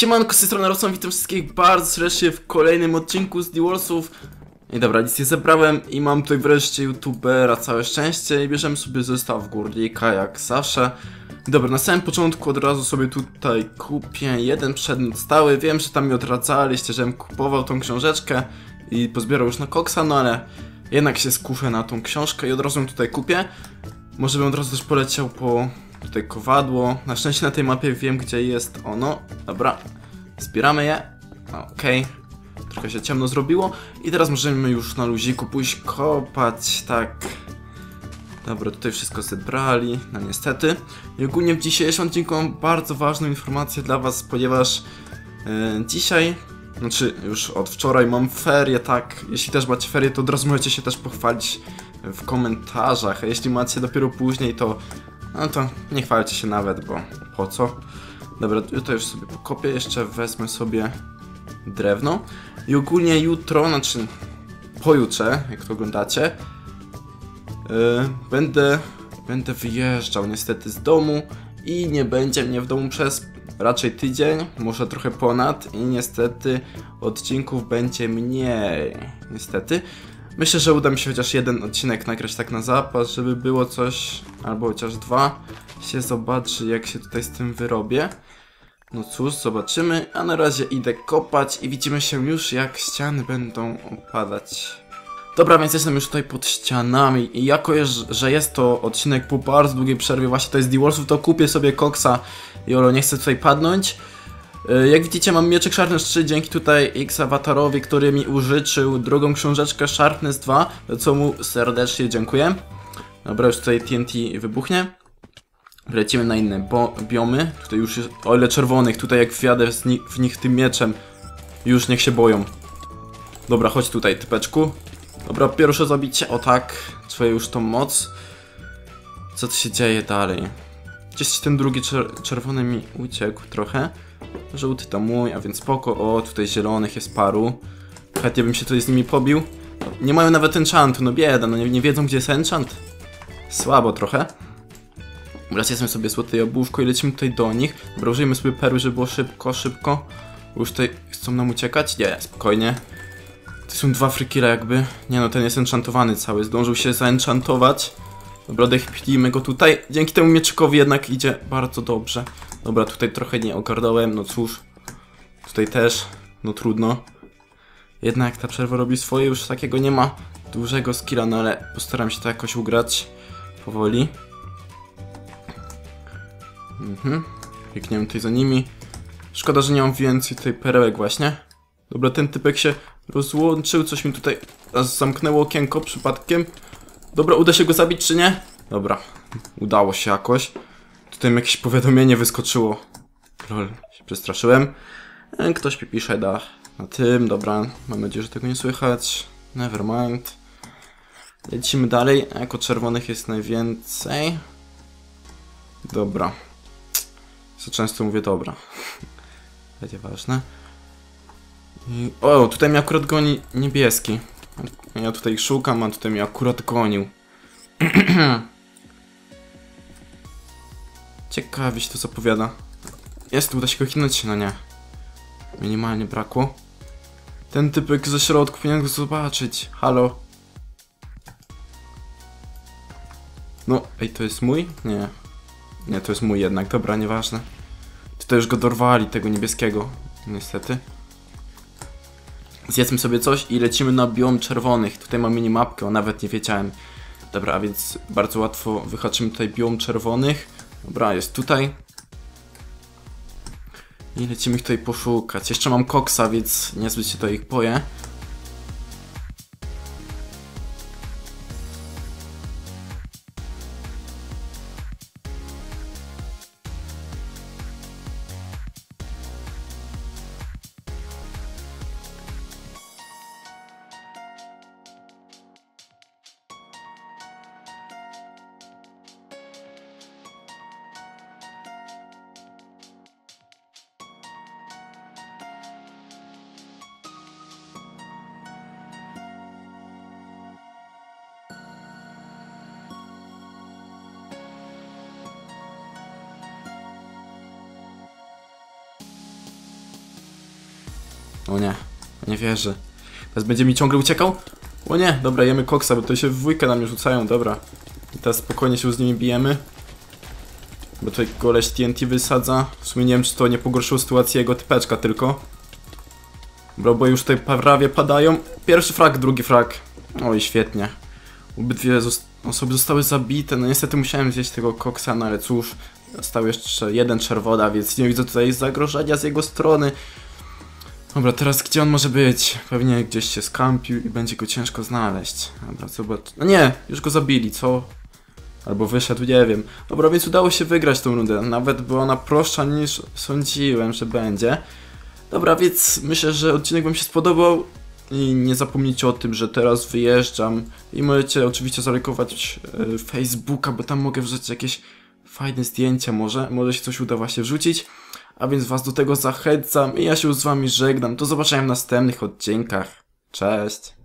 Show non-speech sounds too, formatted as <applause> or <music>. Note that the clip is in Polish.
Siemanko, z tej strony Rosson, witam wszystkich bardzo serdecznie w kolejnym odcinku z The Warsów. I dobra, nic nie zebrałem i mam tutaj wreszcie youtubera, całe szczęście i bierzemy sobie zestaw górnika jak zawsze. Dobra, na samym początku od razu sobie tutaj kupię jeden przedmiot stały, wiem, że tam mi odradzaliście, żebym kupował tą książeczkę i pozbierał już na koksa, no ale jednak się skuszę na tą książkę i od razu ją tutaj kupię. Może bym od razu też poleciał po tutaj kowadło. Na szczęście na tej mapie wiem, gdzie jest ono. Dobra, zbieramy je. Okej. Trochę się ciemno zrobiło. I teraz możemy już na luziku pójść kopać, tak. Dobra, tutaj wszystko zebrali, no niestety. I ogólnie w dzisiejszym odcinku mam bardzo ważną informację dla was, ponieważ e, dzisiaj, znaczy już od wczoraj mam ferie, tak. Jeśli też macie ferie, to od razu możecie się też pochwalić w komentarzach, a jeśli macie dopiero później, to no to nie chwalcie się nawet, bo po co? Dobra, tutaj już sobie pokopię, jeszcze wezmę sobie drewno. I ogólnie jutro, znaczy pojutrze, jak to oglądacie, yy, będę, będę wyjeżdżał niestety z domu i nie będzie mnie w domu przez raczej tydzień, może trochę ponad i niestety odcinków będzie mniej, niestety. Myślę, że uda mi się chociaż jeden odcinek nagrać tak na zapas, żeby było coś, albo chociaż dwa, się zobaczy jak się tutaj z tym wyrobię. No cóż, zobaczymy, a na razie idę kopać i widzimy się już jak ściany będą opadać. Dobra, więc jestem już tutaj pod ścianami i jako, że jest to odcinek po bardzo długiej przerwie, właśnie to jest The Warsów, to kupię sobie koksa. Jolo, nie chcę tutaj padnąć. Y, Jak widzicie mam mieczek Sharpness 3 dzięki tutaj X awatarowi, który mi użyczył drugą książeczkę Sharpness 2, za co mu serdecznie dziękuję. Dobra, już tutaj TNT wybuchnie. Lecimy na inne biomy. Tutaj już jest, o ile czerwonych, tutaj jak wjadę ni w nich tym mieczem, już niech się boją. Dobra, chodź tutaj, typeczku. Dobra, pierwsze zabicie, o tak, czuję już tą moc. Co tu się dzieje dalej? Gdzieś ten drugi czer czerwony mi uciekł trochę. Żółty to mój, a więc spoko. O, tutaj zielonych jest paru. Chętnie bym się tutaj z nimi pobił. Nie mają nawet enchantu, no bieda, no nie, nie wiedzą gdzie jest enchant. Słabo trochę. Dobra, zjedzmy sobie złote jabłuszko i lecimy tutaj do nich. Dobra, użyjmy sobie perły, żeby było szybko, szybko. Już tutaj chcą nam uciekać? Nie, spokojnie. To są dwa frikile jakby. Nie no, ten jest enchantowany cały, zdążył się zaenchantować. Dobra, odechpilimy go tutaj. Dzięki temu mieczykowi jednak idzie bardzo dobrze. Dobra, tutaj trochę nie ogarnąłem, no cóż. Tutaj też, no trudno. Jednak ta przerwa robi swoje, już takiego nie ma dużego skilla, no ale postaram się to jakoś ugrać. Powoli. Mhm. Biegniemy tutaj za nimi. Szkoda, że nie mam więcej tej perełek właśnie. Dobra, ten typek się rozłączył, coś mi tutaj zamknęło okienko przypadkiem. Dobra, uda się go zabić czy nie? Dobra, udało się jakoś. Tutaj mi jakieś powiadomienie wyskoczyło. Lol, się przestraszyłem. E, Ktoś mi pisze da na tym, dobra. Mam nadzieję, że tego nie słychać. Nevermind. Lecimy dalej. Jako czerwonych jest najwięcej. Dobra. Co często mówię dobra. <laughs> Będzie ważne. I... O, tutaj mnie akurat goni niebieski. Ja tutaj szukam, a tutaj mnie akurat gonił. <clears throat> Ciekawie się to zapowiada. Jest, uda się go chinąć, no nie. Minimalnie brakło. Ten typek ze środku powinien go zobaczyć. Halo. No, ej, to jest mój? Nie. Nie, to jest mój jednak, dobra, nieważne. Tutaj już go dorwali, tego niebieskiego. Niestety. Zjedzmy sobie coś i lecimy na biom czerwonych. Tutaj mam minimapkę, nawet nie wiedziałem. Dobra, a więc bardzo łatwo wyhaczymy tutaj biom czerwonych. Dobra, jest tutaj. I lecimy ich tutaj poszukać. Jeszcze mam koksa, więc niezbyt się to ich boję. O nie, nie wierzę. Teraz będzie mi ciągle uciekał? O nie, dobra, jemy koksa, bo to się w dwójkę na mnie rzucają, dobra. I teraz spokojnie się z nimi bijemy. Bo tutaj koleś TNT wysadza. W sumie nie wiem, czy to nie pogorszyło sytuację jego typeczka tylko. Bro, bo już tutaj prawie padają. Pierwszy frag, drugi frag. Oj, świetnie. Obydwie zos- osoby zostały zabite. No niestety musiałem zjeść tego koksa, no ale cóż. Został jeszcze jeden czerwoda, więc nie widzę tutaj zagrożenia z jego strony. Dobra, teraz gdzie on może być? Pewnie gdzieś się skampił i będzie go ciężko znaleźć. Dobra, zobacz. No nie, już go zabili, co? Albo wyszedł, nie wiem. Dobra, więc udało się wygrać tą rundę. Nawet była ona prostsza niż sądziłem, że będzie. Dobra, więc myślę, że odcinek Wam się spodobał. I nie zapomnijcie o tym, że teraz wyjeżdżam. I możecie oczywiście zalajkować e, Facebooka, bo tam mogę wrzucić jakieś fajne zdjęcia może. Może się coś uda właśnie wrzucić. A więc Was do tego zachęcam i ja się z Wami żegnam. Do zobaczenia w następnych odcinkach. Cześć!